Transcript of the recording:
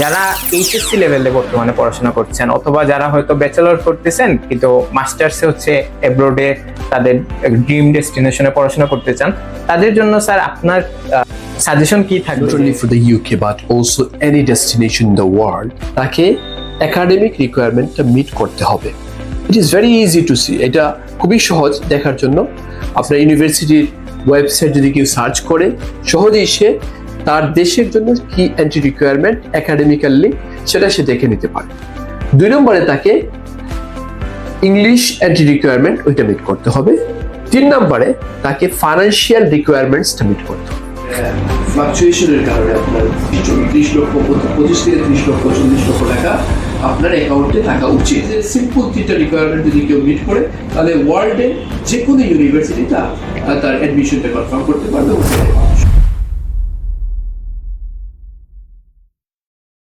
যারা এইচএসসি লেভেলে বর্তমানে পড়াশোনা করছেন, অথবা যারা হয়তো ব্যাচেলর করতেছেন, কিন্তু মাস্টার্সে হচ্ছে এব্রোডে তাদের ড্রিম ডেস্টিনেশনে পড়াশোনা করতে চান, তাদের জন্য স্যার আপনার সাজেশন কি থাকবে? Not only for the UK but also any destination in the world, তাকে একাডেমিক রিকোয়ারমেন্টটা মিট করতে হবে। It is very easy to see এটা খুবই সহজ দেখার জন্য। আপনার ইউনিভার্সিটির ওয়েবসাইট যদি কেউ সার্চ করে, সহজেই সে তার দেশের জন্য কি অ্যান্টি রিকোয়ারমেন্ট একাডেমিক্যালি সেটা সে দেখে নিতে পারে। দুই নম্বরে তাকে ইংলিশ অ্যান্টি রিকোয়ারমেন্ট ওইটা মিট করতে হবে। তিন নম্বরে তাকে ফাইন্যান্সিয়াল রিকোয়ারমেন্টসটা মিট করতে হবে। ওয়ার্ল্ডে যে কোনো ইউনিভার্সিটিটা তার অ্যাডমিশনটা কনফার্ম করতে পারবে